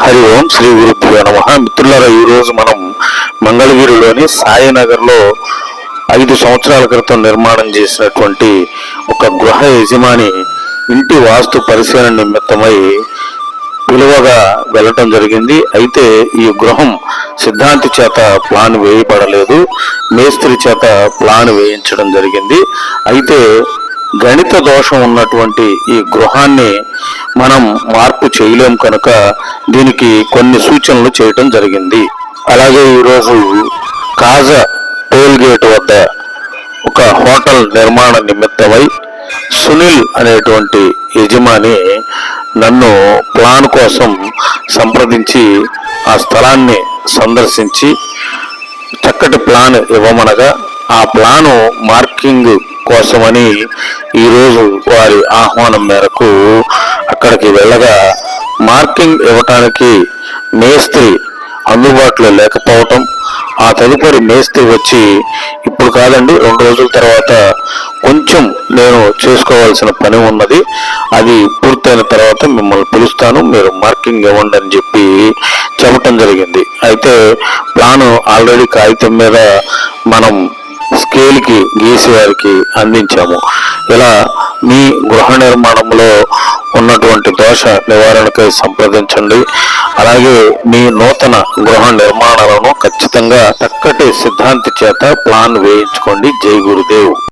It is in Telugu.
హరి ఓం శ్రీ గురుభ్యో నమ. మిత్రులారా ఈరోజు మనం మంగళగిరిలోని సాయినగర్లో ఐదు సంవత్సరాల క్రితం నిర్మాణం చేసినటువంటి ఒక గృహ యజమాని ఇంటి వాస్తు పరిశీలన నిమిత్తమై విలువగా వెళ్ళటం జరిగింది. అయితే ఈ గృహం సిద్ధాంతి చేత ప్లాన్ వేయబడలేదు. మేస్త్రి చేత ప్లాన్ వేయించడం జరిగింది. అయితే గణిత దోషం ఉన్నటువంటి ఈ గృహాన్ని మనం మార్పు చేయలేం కనుక దీనికి కొన్ని సూచనలు చేయటం జరిగింది. అలాగే ఈరోజు కాజా టోల్ గేట్ వద్ద ఒక హోటల్ నిర్మాణ నిమిత్తమై సునీల్ అనేటువంటి యజమాని నన్ను ప్లాన్ కోసం సంప్రదించి ఆ స్థలాన్ని సందర్శించి చక్కటి ప్లాన్ ఇవ్వమనగా ఆ ప్లాను మార్కింగ్ కోసమని ఈరోజు వారి ఆహ్వానం మేరకు అక్కడికి వెళ్ళగా మార్కింగ్ ఇవ్వటానికి మేస్త్రి అందుబాటులో లేకపోవటం ఆ తదుపరి మేస్త్రి వచ్చి ఇప్పుడు కాదండి రెండు రోజుల తర్వాత కొంచెం నేను చేసుకోవాల్సిన పని ఉన్నది అది పూర్తయిన తర్వాత మిమ్మల్ని పిలుస్తాను మీరు మార్కింగ్ ఇవ్వండి అని చెప్పి చెప్పటం జరిగింది. అయితే ప్లాను ఆల్రెడీ కాగితం మీద మనం స్కేల్కి గీసి వారికి అందించాము. ఇలా మీ గృహ నిర్మాణంలో ఉన్నటువంటి దోష నివారణకై సంప్రదించండి. అలాగే మీ నూతన గృహ నిర్మాణాలను ఖచ్చితంగా చక్కటి సిద్ధాంతి చేత ప్లాన్ వేయించుకోండి. జై గురుదేవ్.